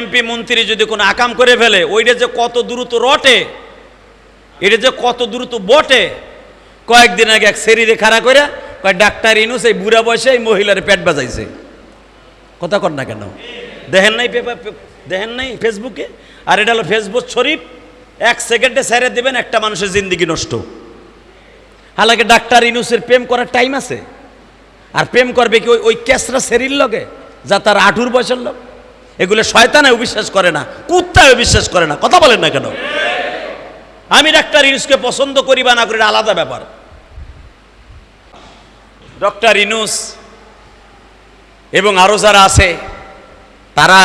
MP মন্ত্রী যদি কোনো আকাম করে ফেলে, ওইটা যে কত দ্রুত রটে, এটা যে কত দ্রুত বটে, কয়েকদিন আগে এক শরীরে খাড়া করে কয়, ডাক্তার ইনুস, এই বুড়া বয়সে এই মহিলার পেট বাজাইছে। কথা কর না কেন? দেখেন নাই পেপার দেখেন নাই ফেসবুকে? আর এটা হলো ফেসবুক শরীফ, এক সেকেন্ডে ছেড়ে দেবেন, একটা মানুষের জিন্দিগি নষ্ট। হালাকে ডাক্তার ইনুসের প্রেম করার টাইম আছে। আর প্রেম করবে কি ওই ওই ক্যাসরা শরীর লগে, যা তার আঠুর বয়সের লোক? এগুলো শয়তানেও বিশ্বাস করে না কুত্তাও বিশ্বাস করে না। কথা বলেন না কেন? আমি ডাক্তার ইনুসকে পছন্দ করি বা না করি আলাদা ব্যাপার। ডক্টর ইনুস এবং আরও যারা আছে, তারা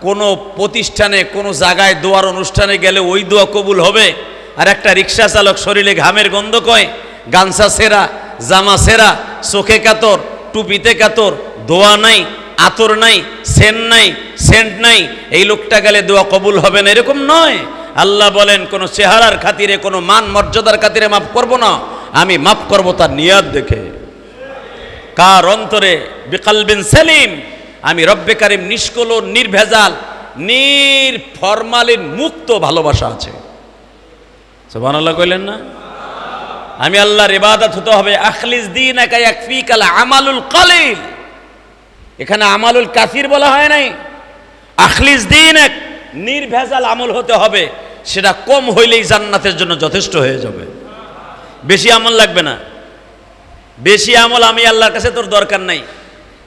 কোনো প্রতিষ্ঠানে, কোনো জায়গায় দোয়ার অনুষ্ঠানে গেলে ওই দোয়া কবুল হবে। আর একটা রিক্সা চালক শরীরে ঘামের গন্ধ কয়, গামছা সেরা, জামা সেরা, চোখে কাতর, টুপিতে কাতর, দোয়া নাই, আতর নাই, সেন নাই সেন্ট নাই, এই লোকটা গেলে দোয়া কবুল হবে না, এরকম নয়। আল্লাহ বলেন, কোনো চেহারার খাতিরে, কোনো মান মর্যাদার খাতিরে মাফ করব না, আমি মাফ করব তার নিয়াদ দেখে। কার অন্তরে? বিকালবিন সেলিম। আমি রব্বে কারিম নিষ্কল, নির্ভেজাল নির ফরমালিন মুক্ত ভালোবাসা আছে। সুবহানাল্লাহ কইলেন না? আমি আল্লাহর ইবাদত হতে হবে। আখলিস দিন একা একফিকাল আমালুল কালিল। এখানে আমালুল কাসির বলা হয় নাই। আখলিস দিন এক নির্ভেজাল আমল হতে হবে, সেটা কম হইলেই জান্নাতের জন্য যথেষ্ট হয়ে যাবে। বেশি আমল লাগবে না। বেশি আমল আমি আল্লাহর কাছে তোর দরকার নাই।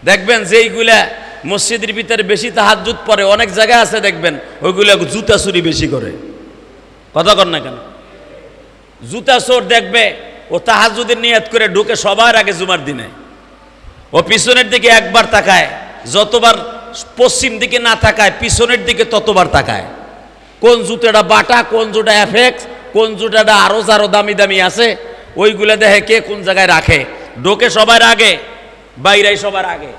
দেখবেন যেইগুলা মসজিদের ভিতরে বেশি তাহাজুত পরে, অনেক জায়গায় আছে দেখবেন, ওইগুলা জুতা চুরি বেশি করে। কথা কর না কেন? জুতা চোর দেখবে, ও তাহাজুদের নিয়াত করে ঢুকে সবার আগে জুমার দিনে। ও পিছনের দিকে একবার তাকায়, যতবার পশ্চিম দিকে না তাকায় পিছনের দিকে ততবার তাকায়। কোন জুতাটা বাটা, কোন জুটা এফেক্স কোন জুতাটা আরও আরও দামি দামি আছে, ওইগুলো দেখে কে কোন জায়গায় রাখে? ঢোকে সবার আগে, বাইরাই সবার আগে।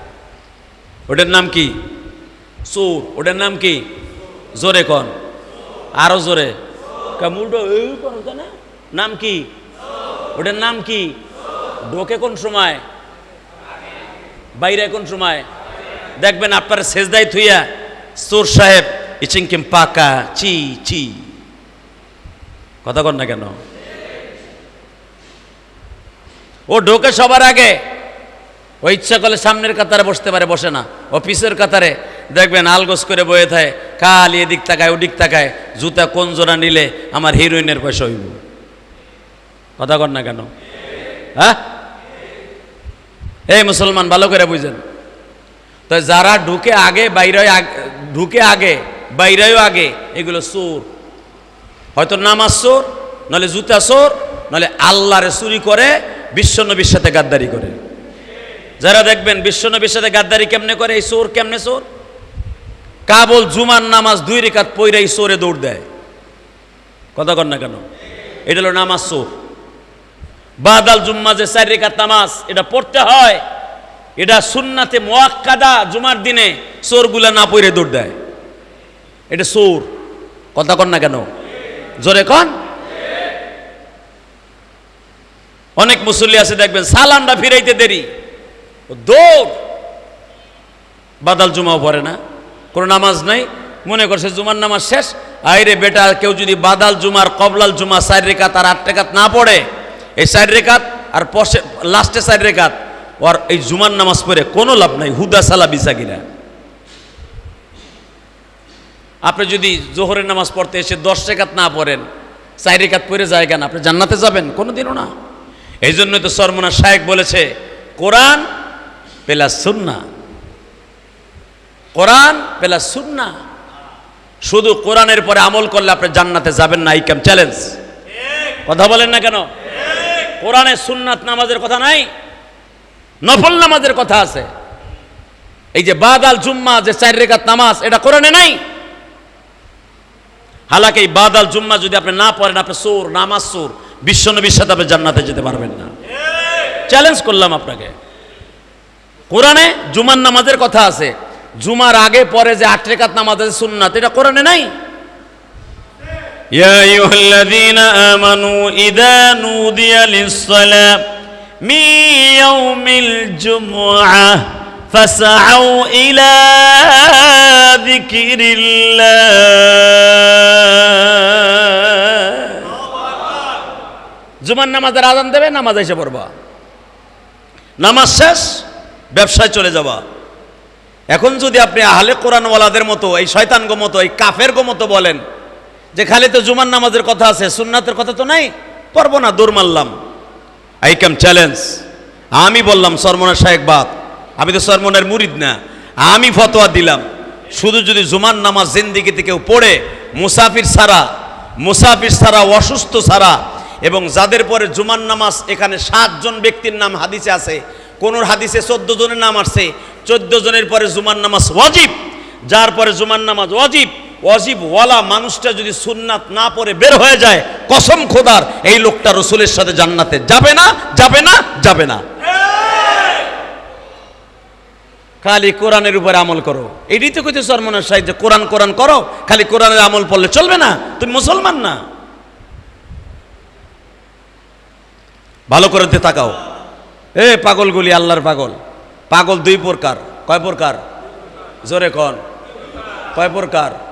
ওটার নাম কি? চোর। ওটার নাম কি? জোরে কন। আরও জোরে। নাম কি? ওটার নাম কি? ঢোকে কোন সময়? বাইরে কোন সময়? দেখবেন আপনার সেজদাই থুইয়া সুর সাহেব, ইচিংকিম পাকা, চি চি। কথা কর না কেন? ও ঢোকে সবার আগে। ও ইচ্ছা করলে সামনের কাতারে বসতে পারে, বসে না। পিছের কাতারে দেখবেন আলগোস করে বয়ে থাকে। কাল এদিক তাকায়, ওদিক তাকায়। জুতা কোন জোড়া নিলে আমার হিরোইনের পয়সা হইব? কথা কর না কেন? হ্যাঁ? এই মুসলমান, ভালো করে বুঝেন। তো যারা ঢুকে আগে, বাইরে ঢুকে আগে, বাইরেও আগে, এগুলো চোর। হয়তো নামাজ চোর, নলে জুতা চোর, নলে আল্লাহরে চুরি করে, বিশ্বনবীর সাথে গাদ্দারি করে। যারা দেখবেন বিশ্বনবীর সাথে গাদ্দারি কেমনে করে, এই চোর কেমনে চোর? কাবল জুমার নামাজ দুই রেখাত পইরা এই চোরে দৌড় দেয়। কথা কর না কেন? এটা হলো নামাজ চোর। বাদাল জুম্মা যে চার রেখাত নামাজ, এটা পড়তে হয়। এটা সুন্নাতে মোয়াক্কাদা জুমার দিনে চোরগুলা না পইরে দৌড় দেয়। এটা চোর। কথা কন না কেন? জোরে কন? অনেক মুসল্লি আছে, দেখবেন, সালামটা ফিরাইতে দেরি। দৌড়। বাদাল জুমাও পড়ে না। কোনো নামাজ নাই। মনে করছে জুমার নামাজ শেষ। আইরে বেটা, কেউ যদি বাদাল জুমার, কবলাল জুমা চার রেখাত আর আট রেখাত না পড়ে, এই চার রেখাত আর পশে, লাস্টে চার রেখাত ওর এই জুমার নামাজ পড়ে কোনো লাভ নাই, হুদা সালা বিসাগিরা আপনি যদি জোহরের নামাজ পড়তে এসে দশ রেখাত না পড়েন, চার রেখাত পড়ে যায় কেন? আপনি জান্নাতে যাবেন কোনো দিনও না। এই জন্যই তো সরমনা শায়েক বলেছে, কোরআন পেলা সুন্না। কোরআন পেলা সুন্না। শুধু কোরআনের পরে আমল করলে আপনি জান্নাতে যাবেন না এই ক্যাম চ্যালেঞ্জ। কথা বলেন না কেন? কোরআনের সুন্নাত নামাজের কথা নাই। নফল নামাজের কথা আছে। এই যে বাদাল জুম্মা, যে চার রেখাত নামাজ, এটা কোরআনে নাই? হালাকে এই বাদাল জুম্মা যদি আপনি না পড়েন, আপনি সুর নামাজ সুর বিশ্ব নবীর সাথে আপনি জান্নাতে যেতে পারবেন না। চ্যালেঞ্জ করলাম আপনাকে। কোরআনে জুমার নামাজের কথা আছে। জুমার আগে পরে যে আট রেখাত নামাজ আছে সুন্নাত, এটা কোরআনে নাই? يا أيها الذين آمنوا إذا نودي للصلاة يوم الجمعة فسعوا إلى ذكر الله জুমার নামাজের আজান দেবে নামাজ এসে পড়বা নামাজ শেষ ব্যবসায় চলে যাবা এখন যদি আপনি আহলে কোরআনওয়ালাদের মতো এই শয়তান গো মতো এই কাফের গো মতো বলেন যে খালি তো জুমার নামাজের কথা আছে সুন্নাতের কথা তো নাই পারবো না দৌড় মারলাম আই ক্যাম চ্যালেঞ্জ আমি বললাম, সরমনের শাহেক বাদ। আমি তো সরমনের মুরিদ না। আমি ফতোয়া দিলাম। শুধু যদি জুমার নামাজ জিন্দিগিতে কেউ পড়ে, মুসাফির সারা মুসাফির সারা অসুস্থ সারা এবং যাদের পরে জুমার নামাজ এখানে সাতজন ব্যক্তির নাম হাদিসে আছে কোন হাদিসে চোদ্দ জনের নাম আসছে চোদ্দ জনের পরে জুমার নামাজ ওয়াজিব, যার পরে জুমান নামাজ ওয়াজিব ওয়াজিব ওয়ালা মানুষটা যদি সুন্নাত না পরে বের হয়ে যায়, কসম খোদার, এই লোকটা রসুলের সাথে জান্নাতে যাবে না যাবে না যাবে না। খালি কোরআনের উপরে আমল করো। এটাই তো কইতে সরমনের যে কোরআন কোরআন করো, খালি কোরআনের আমল পড়লে চলবে না, তুমি মুসলমান না। ভালো করে তাকাও। এ পাগলগুলি আল্লাহর পাগল। পাগল দুই প্রকার। কয় প্রকার? জোরে কন। কয় প্রকার?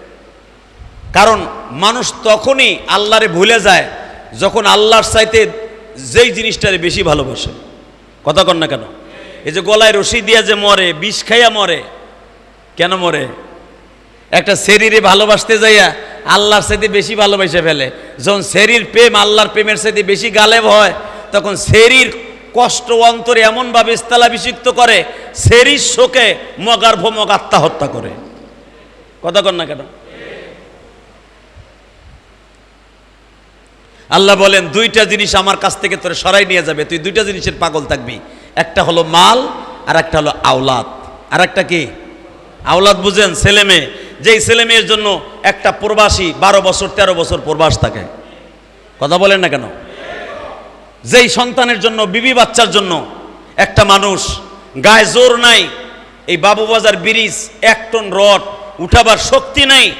কারণ মানুষ তখনই আল্লাহরে ভুলে যায় যখন আল্লাহর চাইতে যেই জিনিসটারে বেশি ভালোবাসে। কথা কন না কেন? এই যে গলায় রশি দিয়া যে মরে, বিষ খাইয়া মরে, কেন মরে? একটা শরীরে ভালোবাসতে যাইয়া আল্লাহর সাথে বেশি ভালোবেসে ফেলে। যখন শরীর প্রেম আল্লাহর প্রেমের সাথে বেশি গালেব হয়, তখন শরীর কষ্ট অন্তরে এমনভাবে স্থলাভিষিক্ত করে শরীর শোকে মগার্ভ মগ আত্মহত্যা করে। কথা কন না কেন? আল্লাহ বলেন, দুইটা জিনিস আমার কাছ থেকে তোরে সরাই নিয়ে যাবে। তুই দুইটা জিনিসের পাগল থাকবি। একটা হলো মাল, আর একটা হলো আওলাদ। আর একটা কি? আওলাদ বুঝেন, ছেলে মেয়ে। যেই ছেলে মেয়ের জন্য একটা প্রবাসী বারো বছর, তেরো বছর প্রবাস থাকে। কথা বলেন না কেন? যেই সন্তানের জন্য, বিবি বাচ্চার জন্য একটা মানুষ গায়ে জোর নাই, এই বাবুবাজার ব্রিজ এক টন রড উঠাবার শক্তি নাই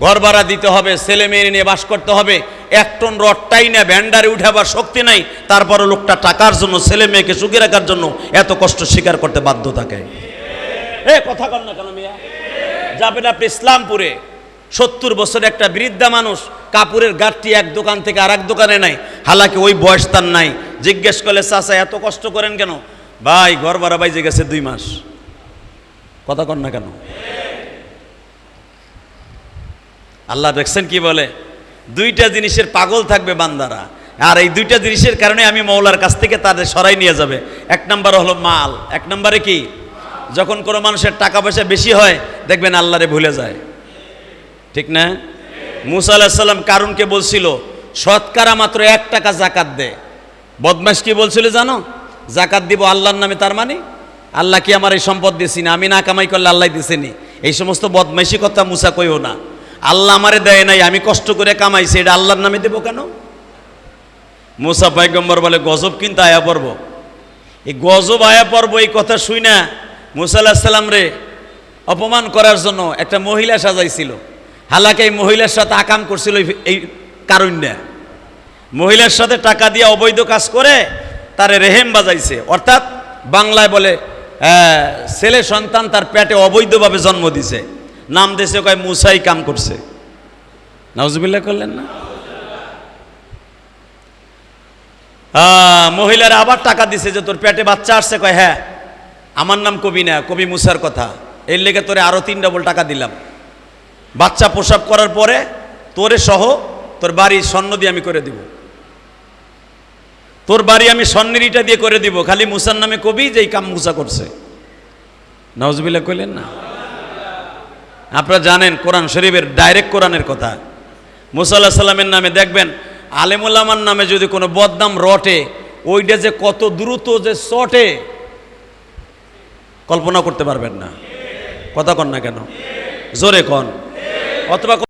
ঘর ভাড়া দিতে হবে, ছেলে মেয়ে নিয়ে বাস করতে হবে, এক টন রডটাই না ব্যান্ডারে উঠাবার শক্তি নাই, তারপরে লোকটা টাকার জন্য, ছেলে মেয়েকে সুখী রাখার জন্য এত কষ্ট স্বীকার করতে বাধ্য থাকে। এ, কথা কর না কেন মিয়া? যাবেন আপনি ইসলামপুরে, সত্তর বছর একটা বৃদ্ধা মানুষ কাপুরের গাঠটি এক দোকান থেকে আর এক দোকানে নাই হালাকি ওই বয়স তার নাই। জিজ্ঞেস করলে, চাচা, এত কষ্ট করেন কেন? ভাই, ঘর ভাড়া বাইজে গেছে দুই মাস। কথা কর না কেন? আল্লাহ দেখছেন কি বলে? দুইটা জিনিসের পাগল থাকবে বান্দারা। আর এই দুইটা জিনিসের কারণে আমি মৌলার কাছ থেকে তাদের সরাই নিয়ে যাবে। এক নম্বর হলো মাল। এক নম্বরে কি? যখন কোনো মানুষের টাকা পয়সা বেশি হয়, দেখবেন আল্লাহরে ভুলে যায়। ঠিক না? মুসা আলাহিসাল্লাম কারুনকে বলছিল শতকারা মাত্র এক টাকা জাকাত দে? বদমাস কি বলছিল জানো? জাকাত দিব আল্লাহর নামে তার মানে? আল্লাহ কি আমার এই সম্পদ দিছি না আমি না কামাই করলে আল্লাহ দিছেনি? এই সমস্ত বদমাইশি কথা মুসা কইও না। আল্লাহ আমারে দেয় নাই, আমি কষ্ট করে কামাইছি, এটা আল্লাহর নামে দেবো কেন? মুসা পাইগম্বর বলে, গজব কিন্তু আয়া পর্ব। এই গজব আয়া পর্ব, এই কথা শুই না। মুসা আলাহিসাল্লাম রে, অপমান করার জন্য একটা মহিলা সাজাইছিল। হালাকে এই মহিলার সাথে আকাম করছিল এই- কারণটা মহিলার সাথে টাকা দিয়ে অবৈধ কাজ করে, তারে রেহেম বাজাইছে। অর্থাৎ বাংলায় বলে ছেলে সন্তান তার পেটে অবৈধভাবে জন্ম দিছে। নাম দেশে কয়, মুসাই কাম করছে। নাউজুবিল্লাহ করলেন না? মহিলারা আবার টাকা দিছে যে, তোর পেটে বাচ্চা আসছে। কয় হ্যাঁ আমার নাম কবি না, কবি মুসার কথা। এর লেগে তোরে আরও তিন ডবল টাকা দিলাম। বাচ্চা প্রসাব করার পরে তোরে সহ তোর বাড়ি স্বর্ণ দিয়ে আমি করে দিব। তোর বাড়ি আমি স্বর্ণের ইটা দিয়ে করে দিব, খালি মুসার নামে কবি যে এই কাম মুসা করছে। নওয়াজবিল্লা কইলেন না? আপনারা জানেন কোরআন শরীফের ডাইরেক্ট কোরআনের কথা। মুসাল্লাহ সাল্লামের নামে দেখবেন আলেমুল্লামার নামে যদি কোনো বদনাম রটে, ওইটা যে কত দ্রুত যে চটে, কল্পনা করতে পারবেন না। কথা কন না কেন? জোরে কন। অথবা